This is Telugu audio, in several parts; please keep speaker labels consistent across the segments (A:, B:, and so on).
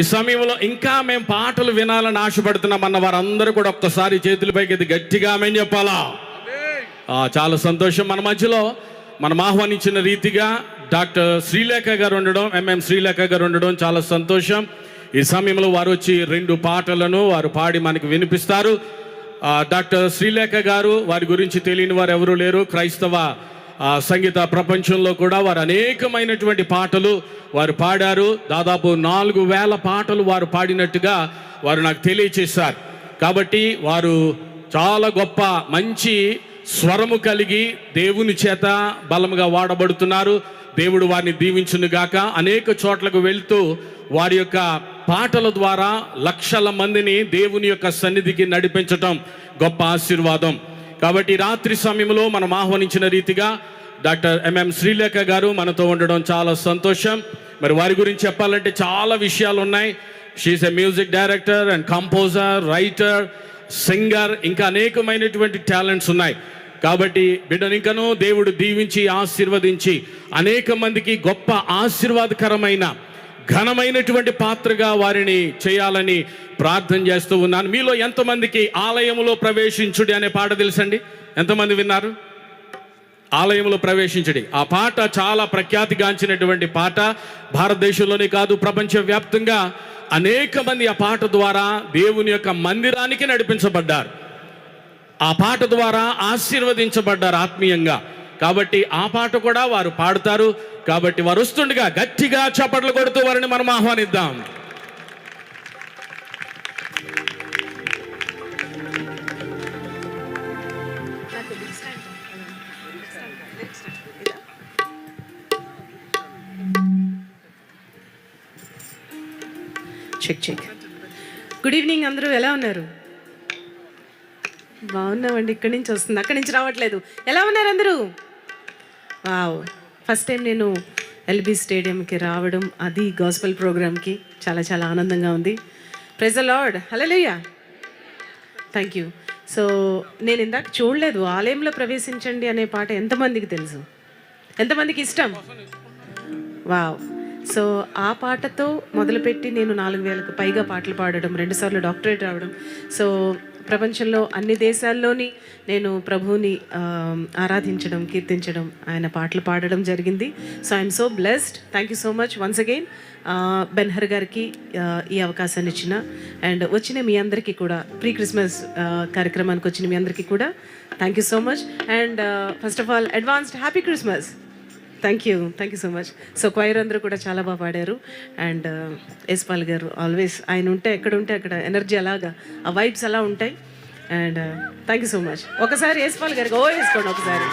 A: ఈ సమయంలో ఇంకా మేము పాటలు వినాలని ఆశపడుతున్నాం అన్న వారందరూ కూడా ఒక్కసారి చేతులపైకి ఇది గట్టిగా మేము చెప్పాలా? చాలా సంతోషం. మన మధ్యలో మనం ఆహ్వానించిన రీతిగా డాక్టర్ శ్రీలేఖ గారు ఉండడం ఎంఎం శ్రీలేఖ గారు ఉండడం చాలా సంతోషం. ఈ సమయంలో వారు వచ్చి రెండు పాటలను వారు పాడి మనకి వినిపిస్తారు. డాక్టర్ శ్రీలేఖ గారు వారి గురించి తెలియని వారు ఎవరు లేరు. క్రైస్తవ సంగీత ప్రపంచంలో కూడా వారు అనేకమైనటువంటి పాటలు వారు పాడారు. దాదాపు నాలుగు వేల పాటలు వారు పాడినట్టుగా వారు నాకు తెలియచేశారు. కాబట్టి వారు చాలా గొప్ప మంచి స్వరము కలిగి దేవుని చేత బలముగా వాడబడుతున్నారు. దేవుడు వారిని దీవించును గాక. అనేక చోట్లకు వెళ్తూ వారి యొక్క పాటల ద్వారా లక్షల మందిని దేవుని యొక్క సన్నిధికి నడిపించటం గొప్ప ఆశీర్వాదం. కాబట్టి రాత్రి సమయంలో మనం ఆహ్వానించిన రీతిగా డాక్టర్ ఎంఎం శ్రీలేఖ గారు మనతో ఉండడం చాలా సంతోషం. మరి వారి గురించి చెప్పాలంటే చాలా విషయాలు ఉన్నాయి. She is a music director and composer writer singer ఇంకా అనేకమైనటువంటి టాలెంట్స్ ఉన్నాయి. కాబట్టి బిడ్డను ఇంకనూ దేవుడు దీవించి ఆశీర్వదించి అనేక మందికి గొప్ప ఆశీర్వాదకరమైన ఘనమైనటువంటి పాత్రగా వారిని చేయాలని ప్రార్థన చేస్తూ ఉన్నాను. మీలో ఎంతమందికి ఆలయంలో ప్రవేశించుడి అనే పాట తెలుసండి? ఎంతమంది విన్నారు? ఆలయంలో ప్రవేశించడి. ఆ పాట చాలా ప్రఖ్యాతిగాంచినటువంటి పాట. భారతదేశంలోనే కాదు ప్రపంచవ్యాప్తంగా అనేక మంది ఆ పాట ద్వారా దేవుని యొక్క మందిరానికి నడిపించబడ్డారు. ఆ పాట ద్వారా ఆశీర్వదించబడ్డారు ఆత్మీయంగా. కాబట్టి ఆ పాట కూడా వారు పాడతారు. కాబట్టి వారు వస్తుండగా గట్టిగా చప్పట్లు కొడుతూ వారిని మనం ఆహ్వానిద్దాం.
B: చెక్ చెక్ గుడ్ ఈవినింగ్ అందరూ ఎలా ఉన్నారు? బాగున్నామండి ఇక్కడి నుంచి వస్తుంది అక్కడి నుంచి రావట్లేదు. ఎలా ఉన్నారు అందరూ? వావ్. ఫస్ట్ టైం నేను ఎల్బీ స్టేడియంకి రావడం అది గాస్పల్ ప్రోగ్రామ్కి చాలా చాలా ఆనందంగా ఉంది. Praise lord hallelujah thank you so నేను ఇందాక చూడలేదు ఆలయంలో ప్రవేశించండి అనే పాట ఎంతమందికి తెలుసు? ఎంతమందికి ఇష్టం? వావ్. సో ఆ పాటతో మొదలుపెట్టి నేను నాలుగు వేలకు పైగా పాటలు పాడడం రెండుసార్లు డాక్టరేట్ రావడం. సో ప్రపంచంలో అన్ని దేశాల్లోని నేను ప్రభువుని ఆరాధించడం కీర్తించడం ఆయన పాటలు పాడడం జరిగింది. So I'm so blessed thank you so much once again Benhur గారికి ఈ అవకాశాన్ని ఇచ్చిన. అండ్ వచ్చిన మీ అందరికీ కూడా ప్రీ క్రిస్మస్ కార్యక్రమానికి వచ్చిన మీ అందరికీ కూడా thank you so much and first of all advanced happy Christmas thank you thank you so much so choir అందరూ కూడా చాలా బాగా పాడారు. అండ్ యశ్పాల్ uh, గారు ఆల్వేస్ ఆయన ఉంటే ఎక్కడ ఉంటే అక్కడ ఎనర్జీ అలాగా ఆ వైబ్స్ అలా ఉంటాయి. And thank you so much ఒకసారి యశ్పాల్ గారికి ఓ వేసుకోండి ఒకసారి.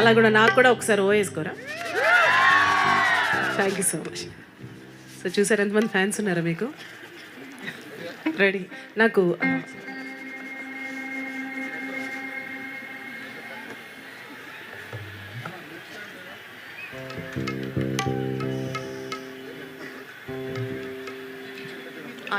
B: అలా కూడా నాకు కూడా ఒకసారి ఓ వేసుకోరా? Thank you so much so చూసారు ఎంతమంది ఫ్యాన్స్ ఉన్నారా మీకు? రెడీ నాకు ఆ,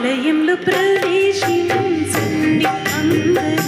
B: ఆలయంలో ప్రవేశించండి అందరూ